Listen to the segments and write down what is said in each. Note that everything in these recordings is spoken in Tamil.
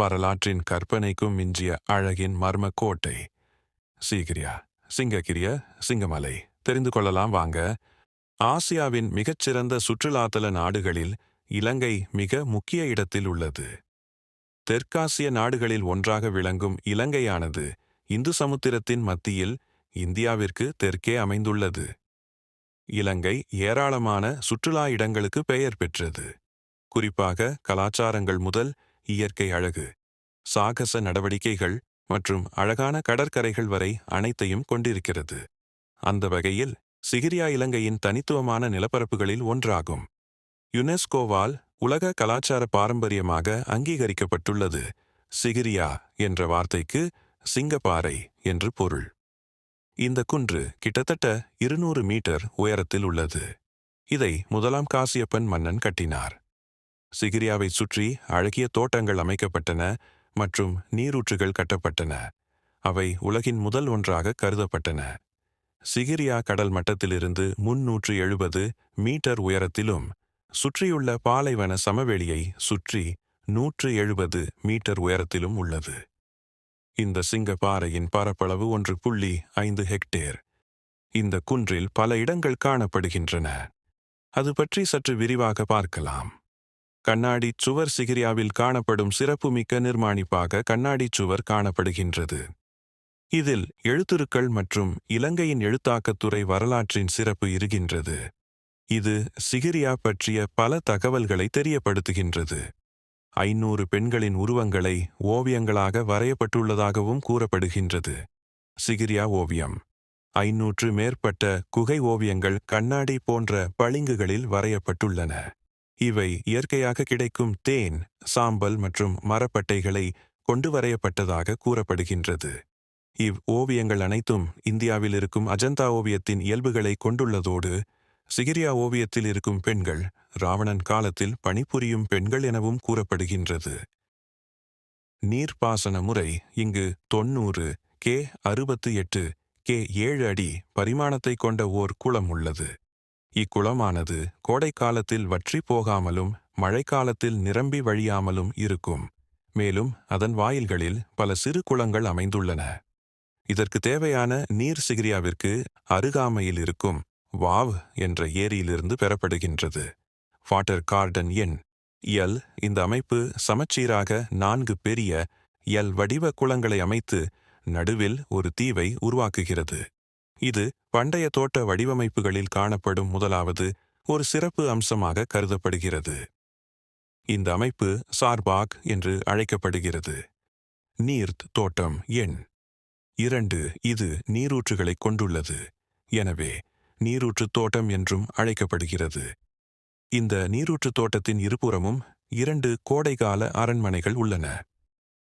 வரலாற்றின் கற்பனைக்கும் மிஞ்சிய அழகின் மர்ம கோட்டை சீகிரியா சிங்ககிரிய சிங்கமலை. தெரிந்து கொள்ளலாம் வாங்க. ஆசியாவின் மிகச்சிறந்த சுற்றுலாத்தல நாடுகளில் இலங்கை மிக முக்கிய இடத்தில் உள்ளது. தெற்காசிய நாடுகளில் ஒன்றாக விளங்கும் இலங்கையானது இந்து சமுத்திரத்தின் மத்தியில் இந்தியாவிற்கு தெற்கே அமைந்துள்ளது. இலங்கை ஏராளமான சுற்றுலா இடங்களுக்கு பெயர் பெற்றது. குறிப்பாக கலாச்சாரங்கள் முதல் இயற்கை அழகு சாகச நடவடிக்கைகள் மற்றும் அழகான கடற்கரைகள் வரை அனைத்தையும் கொண்டிருக்கிறது. அந்த வகையில் சிகிரியா இலங்கையின் தனித்துவமான நிலப்பரப்புகளில் ஒன்றாகும். யுனெஸ்கோவால் உலக கலாச்சார பாரம்பரியமாக அங்கீகரிக்கப்பட்டுள்ளது. சிகிரியா என்ற வார்த்தைக்கு சிங்கப்பாறை என்று பொருள். இந்த குன்று கிட்டத்தட்ட இருநூறு மீட்டர் உயரத்தில் உள்ளது. இதை முதலாம் காசியப்பன் மன்னன் கட்டினார். சிகிரியாவை சுற்றி அழகிய தோட்டங்கள் அமைக்கப்பட்டன மற்றும் நீரூற்றுகள் கட்டப்பட்டன. அவை உலகின் முதல் ஒன்றாக கருதப்பட்டன. சிகிரியா கடல் மட்டத்திலிருந்து முன்னூற்று எழுபது மீட்டர் உயரத்திலும் சுற்றியுள்ள பாலைவன சமவெளியை சுற்றி நூற்று எழுபது மீட்டர் உயரத்திலும் உள்ளது. இந்த சிங்க பாறையின் பரப்பளவு ஒன்று புள்ளி ஐந்து ஹெக்டேர். இந்த குன்றில் பல இடங்கள் காணப்படுகின்றன. அது பற்றி சற்று விரிவாக பார்க்கலாம். கண்ணாடி சுவர் சிகிரியாவில் காணப்படும் சிறப்புமிக்க நிர்மாணிப்பாக கண்ணாடி சுவர் காணப்படுகின்றது. இதில் எழுத்துருக்கள் மற்றும் இலங்கையின் எழுத்தாக்கத்துறை வரலாற்றின் சிறப்பு இருக்கின்றது. இது சிகிரியா பற்றிய பல தகவல்களை தெரியப்படுத்துகின்றது. ஐநூறு பெண்களின் உருவங்களை ஓவியங்களாக வரையப்பட்டுள்ளதாகவும் கூறப்படுகின்றது. சிகிரியா ஓவியம். ஐநூற்று மேற்பட்ட குகை ஓவியங்கள் கண்ணாடி போன்ற பளிங்குகளில் வரையப்பட்டுள்ளன. இவை இயற்கையாக கிடைக்கும் தேன் சாம்பல் மற்றும் மரப்பட்டைகளை கொண்டு வரையப்பட்டதாக கூறப்படுகின்றது. இவ் ஓவியங்கள் அனைத்தும் இந்தியாவில் இருக்கும் அஜந்தா ஓவியத்தின் இயல்புகளை கொண்டுள்ளதோடு சிகிரியா ஓவியத்தில் இருக்கும் பெண்கள் ராவணன் காலத்தில் பணிபுரியும் பெண்கள் எனவும் கூறப்படுகின்றது. நீர்ப்பாசன முறை இங்கு தொன்னூறு கே அறுபத்து எட்டு கே ஏழு அடி பரிமாணத்தை கொண்ட ஓர் குளம் உள்ளது. இக்குளமானது கோடைக்காலத்தில் வற்றி போகாமலும் மழைக்காலத்தில் நிரம்பி வழியாமலும் இருக்கும். மேலும் அதன் வாயில்களில் பல சிறு குளங்கள் அமைந்துள்ளன. இதற்கு தேவையான நீர் சிகிரியாவிற்கு அருகாமையில் இருக்கும் வாவ் என்ற ஏரியிலிருந்து பெறப்படுகின்றது. வாட்டர் கார்டன் எண் எல். இந்த அமைப்பு சமச்சீராக நான்கு பெரிய எல் வடிவ குளங்களை அமைத்து நடுவில் ஒரு தீவை உருவாக்குகிறது. இது பண்டைய தோட்ட வடிவமைப்புகளில் காணப்படும் முதலாவது ஒரு சிறப்பு அம்சமாக கருதப்படுகிறது. இந்த அமைப்பு சார்பாக் என்று அழைக்கப்படுகிறது. நீர்த் தோட்டம் எண். இரண்டு இது நீரூற்றுகளை கொண்டுள்ளது. எனவே நீரூற்று தோட்டம் என்றும் அழைக்கப்படுகிறது. இந்த நீரூற்று தோட்டத்தின் இருபுறமும் இரண்டு கோடைகால அரண்மனைகள் உள்ளன.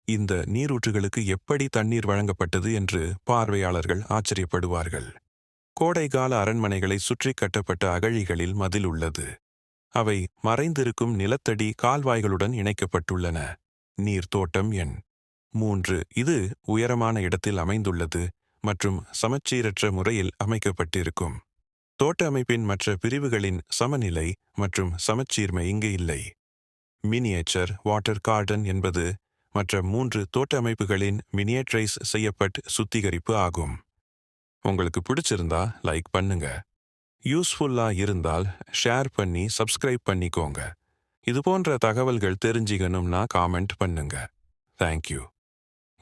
இந்த நீரூற்றுகளுக்கு எப்படி தண்ணீர் வழங்கப்பட்டது என்று பார்வையாளர்கள் ஆச்சரியப்படுவார்கள். கோடைகால அரண்மனைகளை சுற்றி கட்டப்பட்ட அகழிகளில் மதில் உள்ளது. அவை மறைந்திருக்கும் நிலத்தடி கால்வாய்களுடன் இணைக்கப்பட்டுள்ளன. நீர்த்தோட்டம் எண் மூன்று. இது உயரமான இடத்தில் அமைந்துள்ளது மற்றும் சமச்சீரற்ற முறையில் அமைக்கப்பட்டிருக்கும். தோட்ட அமைப்பின் மற்ற பிரிவுகளின் சமநிலை மற்றும் சமச்சீர்மை இங்கு இல்லை. மினியேச்சர் வாட்டர் கார்டன் என்பது மற்ற மூன்று தோட்ட அமைப்புகளின் மினியேட்ரைஸ் செய்யப்பட்ட சுத்திகரிப்பு ஆகும். உங்களுக்கு பிடிச்சிருந்தா லைக் பண்ணுங்க. யூஸ்ஃபுல்லா இருந்தால் ஷேர் பண்ணி சப்ஸ்கிரைப் பண்ணிக்கோங்க. இது போன்ற தகவல்கள் தெரிஞ்சிக்கணும்னா காமெண்ட் பண்ணுங்க. தேங்க்யூ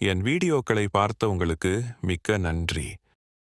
என் வீடியோக்களை பார்த்த உங்களுக்கு மிக்க நன்றி.